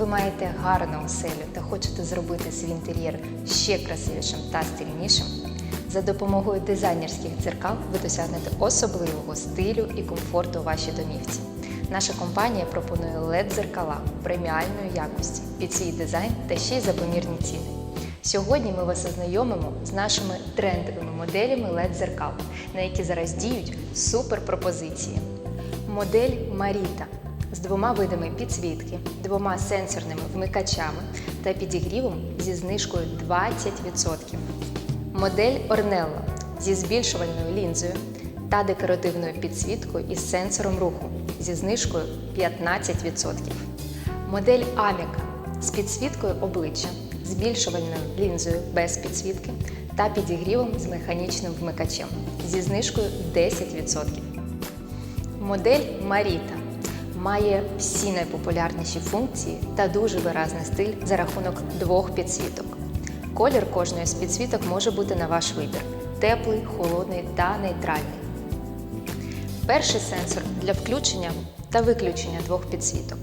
Ви маєте гарну оселю та хочете зробити свій інтер'єр ще красивішим та стильнішим. За допомогою дизайнерських дзеркал ви досягнете особливого стилю і комфорту у вашій домівці. Наша компанія пропонує led дзеркала преміальної якості під свій дизайн та ще й за помірні ціни. Сьогодні ми вас ознайомимо з нашими трендовими моделями led дзеркал, на які зараз діють суперпропозиції. Модель Маріта з двома видами підсвітки, двома сенсорними вмикачами та підігрівом зі знижкою 20%. Модель Орнелла зі збільшувальною лінзою та декоративною підсвіткою із сенсором руху зі знижкою 15%. Модель Аміка з підсвіткою обличчя, збільшувальною лінзою без підсвітки та підігрівом з механічним вмикачем зі знижкою 10%. Модель Маріта має всі найпопулярніші функції та дуже виразний стиль за рахунок двох підсвіток. Колір кожної з підсвіток може бути на ваш вибір: теплий, холодний та нейтральний. Перший сенсор для включення та виключення двох підсвіток.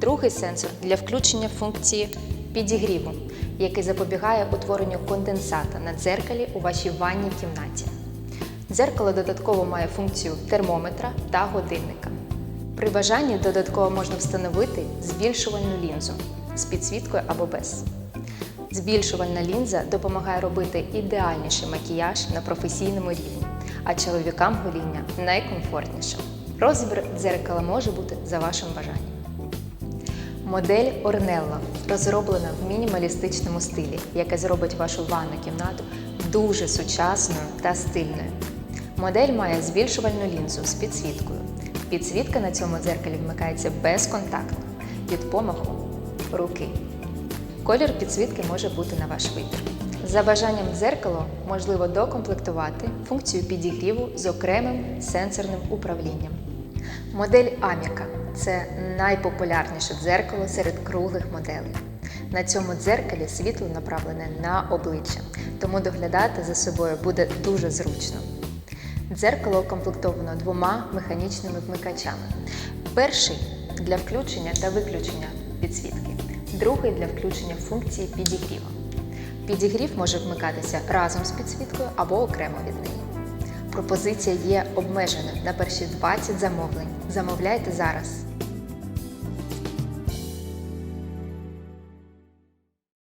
Другий сенсор для включення функції підігріву, який запобігає утворенню конденсата на дзеркалі у вашій ванній кімнаті. Дзеркало додатково має функцію термометра та годинника. При бажанні додатково можна встановити збільшувальну лінзу з підсвіткою або без. Збільшувальна лінза допомагає робити ідеальніший макіяж на професійному рівні, а чоловікам гоління найкомфортнішим. Розбір дзеркала може бути за вашим бажанням. Модель Орнелла розроблена в мінімалістичному стилі, яке зробить вашу ванну кімнату дуже сучасною та стильною. Модель має збільшувальну лінзу з підсвіткою. Підсвітка на цьому дзеркалі вмикається безконтактно від помаху руки. Колір підсвітки може бути на ваш вибір. За бажанням дзеркало можливо докомплектувати функцію підігріву з окремим сенсорним управлінням. Модель Аміка це найпопулярніше дзеркало серед круглих моделей. На цьому дзеркалі світло направлене на обличчя, тому доглядати за собою буде дуже зручно. Дзеркало укомплектовано двома механічними вмикачами. Перший для включення та виключення підсвітки, другий для включення функції підігріву. Підігрів може вмикатися разом з підсвіткою або окремо від неї. Пропозиція є обмеженою на перші 20 замовлень. Замовляйте зараз.